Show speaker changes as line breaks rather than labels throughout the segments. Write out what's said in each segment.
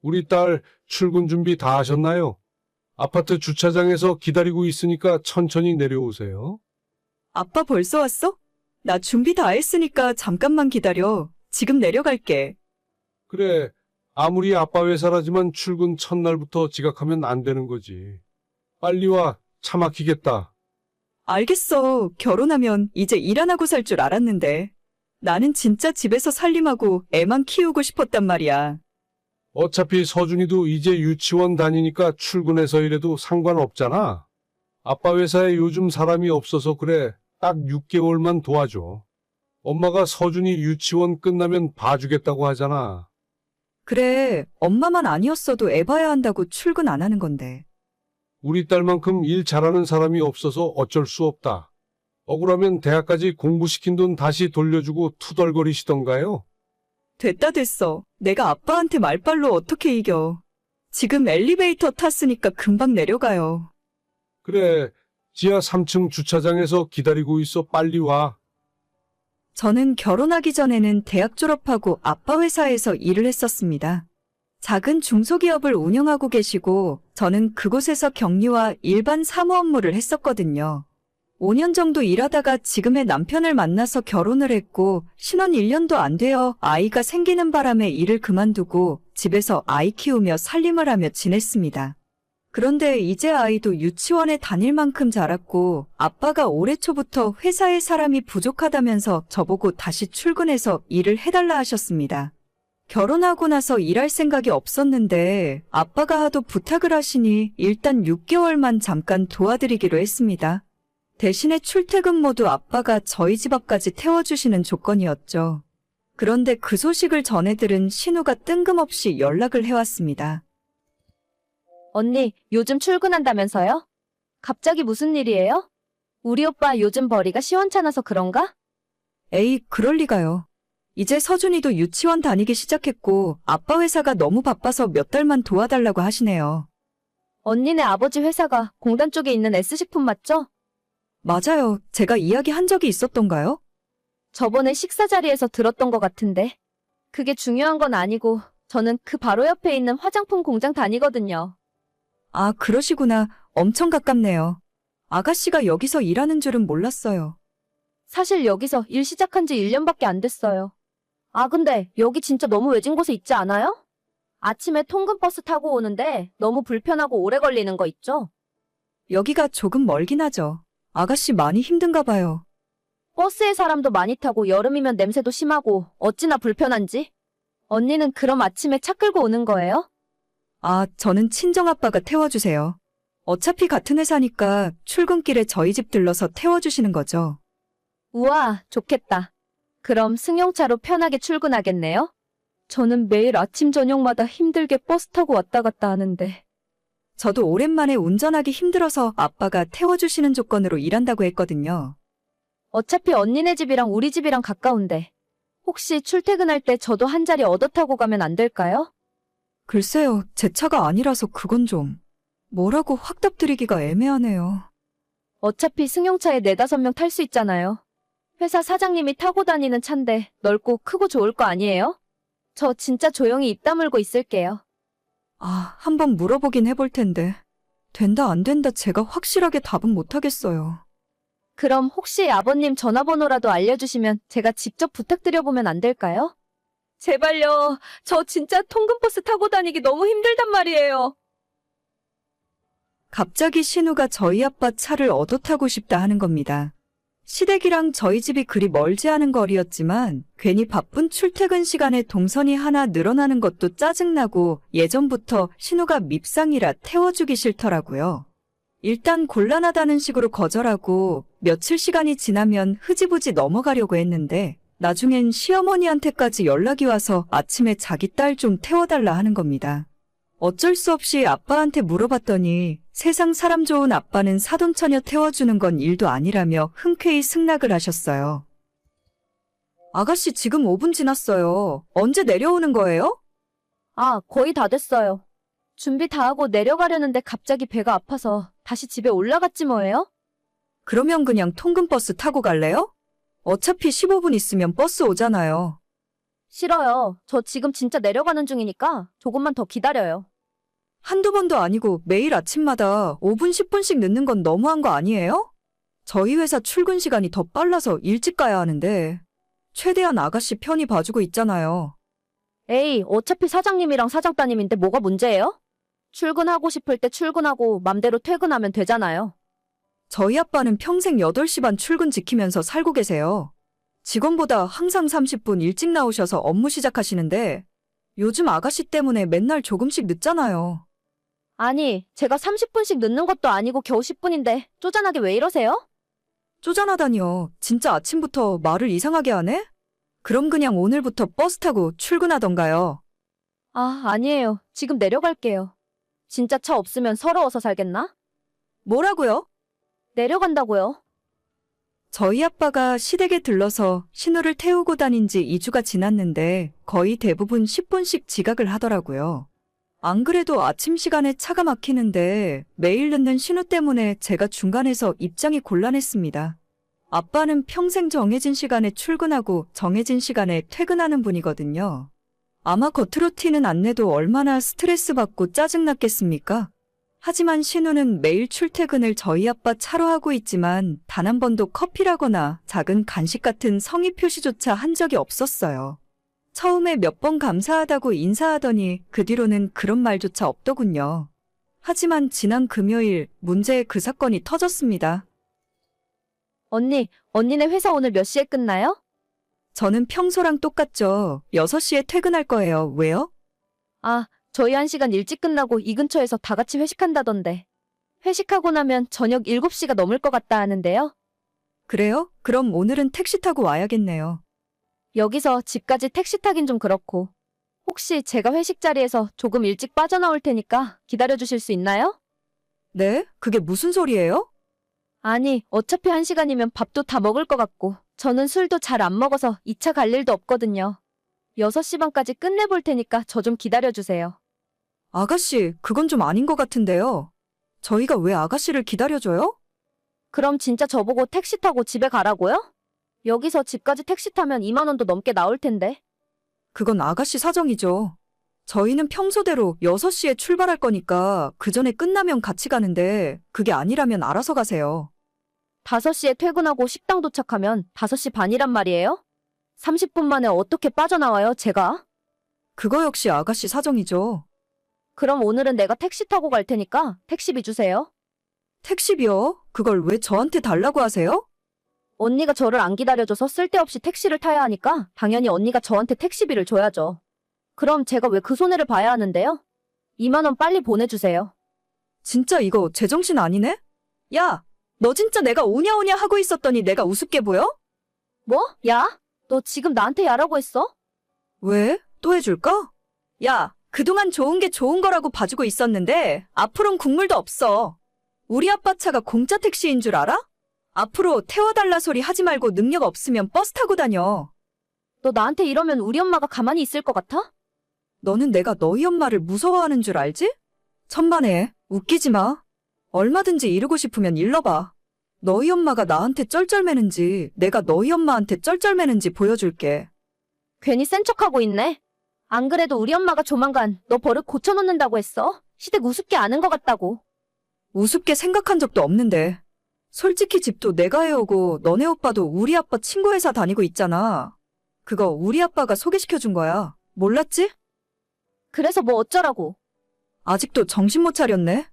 우리 딸 출근 준비 다 하셨나요? 아파트 주차장에서 기다리고 있으니까 천천히 내려오세요.
아빠 벌써 왔어? 나 준비 다 했으니까 잠깐만 기다려. 지금 내려갈게.
그래, 아무리 아빠 회사라지만 출근 첫날부터 지각하면 안 되는 거지. 빨리 와, 차 막히겠다.
알겠어. 결혼하면 이제 일 안 하고 살 줄 알았는데. 나는 진짜 집에서 살림하고 애만 키우고 싶었단 말이야.
어차피 서준이도 이제 유치원 다니니까 출근해서 일해도 상관없잖아. 아빠 회사에 요즘 사람이 없어서 그래. 딱 6개월만 도와줘. 엄마가 서준이 유치원 끝나면 봐주겠다고 하잖아.
그래, 엄마만 아니었어도 애 봐야 한다고 출근 안 하는 건데.
우리 딸만큼 일 잘하는 사람이 없어서 어쩔 수 없다. 억울하면 대학까지 공부시킨 돈 다시 돌려주고 투덜거리시던가요?
됐다 됐어. 내가 아빠한테 말빨로 어떻게 이겨. 지금 엘리베이터 탔으니까 금방 내려가요.
그래, 지하 3층 주차장에서 기다리고 있어 빨리 와.
저는 결혼하기 전에는 대학 졸업하고 아빠 회사에서 일을 했었습니다. 작은 중소기업을 운영하고 계시고 저는 그곳에서 격리와 일반 사무 업무를 했었거든요. 5년 정도 일하다가 지금의 남편을 만나서 결혼을 했고 신혼 1년도 안 되어 아이가 생기는 바람에 일을 그만두고 집에서 아이 키우며 살림을 하며 지냈습니다. 그런데 이제 아이도 유치원에 다닐 만큼 자랐고 아빠가 올해 초부터 회사에 사람이 부족하다면서 저보고 다시 출근해서 일을 해달라 하셨습니다. 결혼하고 나서 일할 생각이 없었는데 아빠가 하도 부탁을 하시니 일단 6개월만 잠깐 도와드리기로 했습니다. 대신에 출퇴근 모두 아빠가 저희 집 앞까지 태워주시는 조건이었죠. 그런데 그 소식을 전해 들은 신우가 뜬금없이 연락을 해왔습니다.
언니, 요즘 출근한다면서요? 갑자기 무슨 일이에요? 우리 오빠 요즘 벌이가 시원찮아서 그런가?
에이, 그럴 리가요. 이제 서준이도 유치원 다니기 시작했고 아빠 회사가 너무 바빠서 몇 달만 도와달라고 하시네요.
언니네 아버지 회사가 공단 쪽에 있는 S식품 맞죠?
맞아요. 제가 이야기한 적이 있었던가요?
저번에 식사 자리에서 들었던 것 같은데. 그게 중요한 건 아니고, 저는 그 바로 옆에 있는 화장품 공장 다니거든요.
아, 그러시구나. 엄청 가깝네요. 아가씨가 여기서 일하는 줄은 몰랐어요.
사실 여기서 일 시작한 지 1년밖에 안 됐어요. 아, 근데 여기 진짜 너무 외진 곳에 있지 않아요? 아침에 통근버스 타고 오는데 너무 불편하고 오래 걸리는 거 있죠?
여기가 조금 멀긴 하죠. 아가씨 많이 힘든가 봐요.
버스에 사람도 많이 타고 여름이면 냄새도 심하고 어찌나 불편한지. 언니는 그럼 아침에 차 끌고 오는 거예요?
아, 저는 친정아빠가 태워주세요. 어차피 같은 회사니까 출근길에 저희 집 들러서 태워주시는 거죠.
우와, 좋겠다. 그럼 승용차로 편하게 출근하겠네요? 저는 매일 아침 저녁마다 힘들게 버스 타고 왔다 갔다 하는데.
저도 오랜만에 운전하기 힘들어서 아빠가 태워주시는 조건으로 일한다고 했거든요.
어차피 언니네 집이랑 우리 집이랑 가까운데. 혹시 출퇴근할 때 저도 한 자리 얻어 타고 가면 안 될까요?
글쎄요, 제 차가 아니라서 그건 좀. 뭐라고 확답 드리기가 애매하네요.
어차피 승용차에 네다섯 명 탈 수 있잖아요. 회사 사장님이 타고 다니는 차인데 넓고 크고 좋을 거 아니에요? 저 진짜 조용히 입 다물고 있을게요.
아, 한번 물어보긴 해볼 텐데. 된다, 안 된다, 제가 확실하게 답은 못하겠어요.
그럼 혹시 아버님 전화번호라도 알려주시면 제가 직접 부탁드려보면 안 될까요? 제발요. 저 진짜 통근버스 타고 다니기 너무 힘들단 말이에요.
갑자기 신우가 저희 아빠 차를 얻어 타고 싶다 하는 겁니다. 시댁이랑 저희 집이 그리 멀지 않은 거리였지만 괜히 바쁜 출퇴근 시간에 동선이 하나 늘어나는 것도 짜증나고 예전부터 신우가 밉상이라 태워주기 싫더라고요. 일단 곤란하다는 식으로 거절하고 며칠 시간이 지나면 흐지부지 넘어가려고 했는데 나중엔 시어머니한테까지 연락이 와서 아침에 자기 딸 좀 태워달라 하는 겁니다. 어쩔 수 없이 아빠한테 물어봤더니 세상 사람 좋은 아빠는 사돈처녀 태워주는 건 일도 아니라며 흔쾌히 승낙을 하셨어요. 아가씨 지금 5분 지났어요. 언제 내려오는 거예요?
아, 거의 다 됐어요. 준비 다 하고 내려가려는데 갑자기 배가 아파서 다시 집에 올라갔지 뭐예요?
그러면 그냥 통근버스 타고 갈래요? 어차피 15분 있으면 버스 오잖아요.
싫어요. 저 지금 진짜 내려가는 중이니까 조금만 더 기다려요.
한두 번도 아니고 매일 아침마다 5분, 10분씩 늦는 건 너무한 거 아니에요? 저희 회사 출근 시간이 더 빨라서 일찍 가야 하는데 최대한 아가씨 편히 봐주고 있잖아요.
에이, 어차피 사장님이랑 사장 따님인데 뭐가 문제예요? 출근하고 싶을 때 출근하고 맘대로 퇴근하면 되잖아요.
저희 아빠는 평생 8시 반 출근 지키면서 살고 계세요. 직원보다 항상 30분 일찍 나오셔서 업무 시작하시는데 요즘 아가씨 때문에 맨날 조금씩 늦잖아요.
아니, 제가 30분씩 늦는 것도 아니고 겨우 10분인데 쪼잔하게 왜 이러세요?
쪼잔하다니요. 진짜 아침부터 말을 이상하게 하네? 그럼 그냥 오늘부터 버스 타고 출근하던가요.
아, 아니에요. 지금 내려갈게요. 진짜 차 없으면 서러워서 살겠나?
뭐라고요?
내려간다고요.
저희 아빠가 시댁에 들러서 신호를 태우고 다닌 지 2주가 지났는데 거의 대부분 10분씩 지각을 하더라고요. 안 그래도 아침 시간에 차가 막히는데 매일 늦는 신호 때문에 제가 중간에서 입장이 곤란했습니다. 아빠는 평생 정해진 시간에 출근하고 정해진 시간에 퇴근하는 분이거든요. 아마 겉으로 튀는 안 내도 얼마나 스트레스 받고 짜증났겠습니까? 하지만 신우는 매일 출퇴근을 저희 아빠 차로 하고 있지만 단 한 번도 커피라거나 작은 간식 같은 성의 표시조차 한 적이 없었어요. 처음에 몇 번 감사하다고 인사하더니 그 뒤로는 그런 말조차 없더군요. 하지만 지난 금요일 문제의 그 사건이 터졌습니다.
언니, 언니네 회사 오늘 몇 시에 끝나요?
저는 평소랑 똑같죠. 6시에 퇴근할 거예요. 왜요?
아, 저희 한 시간 일찍 끝나고 이 근처에서 다 같이 회식한다던데. 회식하고 나면 저녁 7시가 넘을 것 같다 하는데요.
그래요? 그럼 오늘은 택시 타고 와야겠네요.
여기서 집까지 택시 타긴 좀 그렇고. 혹시 제가 회식 자리에서 조금 일찍 빠져나올 테니까 기다려주실 수 있나요?
네? 그게 무슨 소리예요?
아니, 어차피 한 시간이면 밥도 다 먹을 것 같고, 저는 술도 잘 안 먹어서 2차 갈 일도 없거든요. 6시 반까지 끝내볼 테니까 저 좀 기다려주세요.
아가씨, 그건 좀 아닌 것 같은데요. 저희가 왜 아가씨를 기다려줘요?
그럼 진짜 저보고 택시 타고 집에 가라고요? 여기서 집까지 택시 타면 2만원도 넘게 나올 텐데.
그건 아가씨 사정이죠. 저희는 평소대로 6시에 출발할 거니까 그 전에 끝나면 같이 가는데 그게 아니라면 알아서 가세요.
5시에 퇴근하고 식당 도착하면 5시 반이란 말이에요? 30분 만에 어떻게 빠져나와요, 제가?
그거 역시 아가씨 사정이죠.
그럼 오늘은 내가 택시 타고 갈 테니까 택시비 주세요.
택시비요? 그걸 왜 저한테 달라고 하세요?
언니가 저를 안 기다려줘서 쓸데없이 택시를 타야 하니까 당연히 언니가 저한테 택시비를 줘야죠. 그럼 제가 왜 그 손해를 봐야 하는데요? 2만원 빨리 보내주세요.
진짜 이거 제정신 아니네? 야, 너 진짜 내가 오냐오냐 하고 있었더니 내가 우습게 보여?
뭐? 야? 너 지금 나한테 야라고 했어?
왜? 또 해줄까? 야, 그동안 좋은 게 좋은 거라고 봐주고 있었는데 앞으론 국물도 없어. 우리 아빠 차가 공짜 택시인 줄 알아? 앞으로 태워달라 소리 하지 말고 능력 없으면 버스 타고 다녀.
너 나한테 이러면 우리 엄마가 가만히 있을 것 같아?
너는 내가 너희 엄마를 무서워하는 줄 알지? 천만에 웃기지 마. 얼마든지 이루고 싶으면 일러봐. 너희 엄마가 나한테 쩔쩔매는지 내가 너희 엄마한테 쩔쩔매는지 보여줄게.
괜히 센 척하고 있네. 안 그래도 우리 엄마가 조만간 너 버릇 고쳐놓는다고 했어. 시댁 우습게 아는 것 같다고.
우습게 생각한 적도 없는데. 솔직히 집도 내가 해오고 너네 오빠도 우리 아빠 친구 회사 다니고 있잖아. 그거 우리 아빠가 소개시켜 준 거야. 몰랐지?
그래서 뭐 어쩌라고.
아직도 정신 못 차렸네.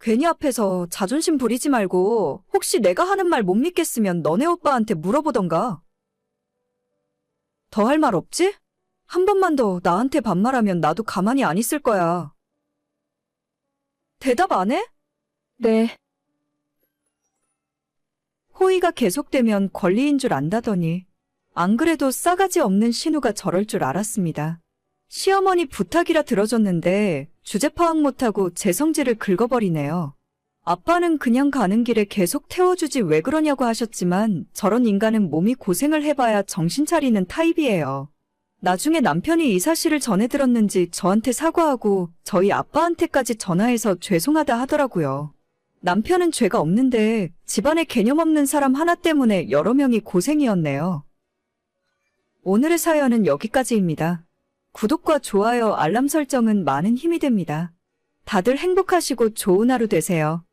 괜히 앞에서 자존심 부리지 말고 혹시 내가 하는 말 못 믿겠으면 너네 오빠한테 물어보던가. 더 할 말 없지? 한 번만 더 나한테 반말하면 나도 가만히 안 있을 거야. 대답 안 해?
네.
호의가 계속되면 권리인 줄 안다더니 안 그래도 싸가지 없는 신우가 저럴 줄 알았습니다. 시어머니 부탁이라 들어줬는데 주제 파악 못하고 제 성질을 긁어버리네요. 아빠는 그냥 가는 길에 계속 태워주지 왜 그러냐고 하셨지만 저런 인간은 몸이 고생을 해봐야 정신 차리는 타입이에요. 나중에 남편이 이 사실을 전해 들었는지 저한테 사과하고 저희 아빠한테까지 전화해서 죄송하다 하더라고요. 남편은 죄가 없는데 집안에 개념 없는 사람 하나 때문에 여러 명이 고생이었네요. 오늘의 사연은 여기까지입니다. 구독과 좋아요, 알람 설정은 많은 힘이 됩니다. 다들 행복하시고 좋은 하루 되세요.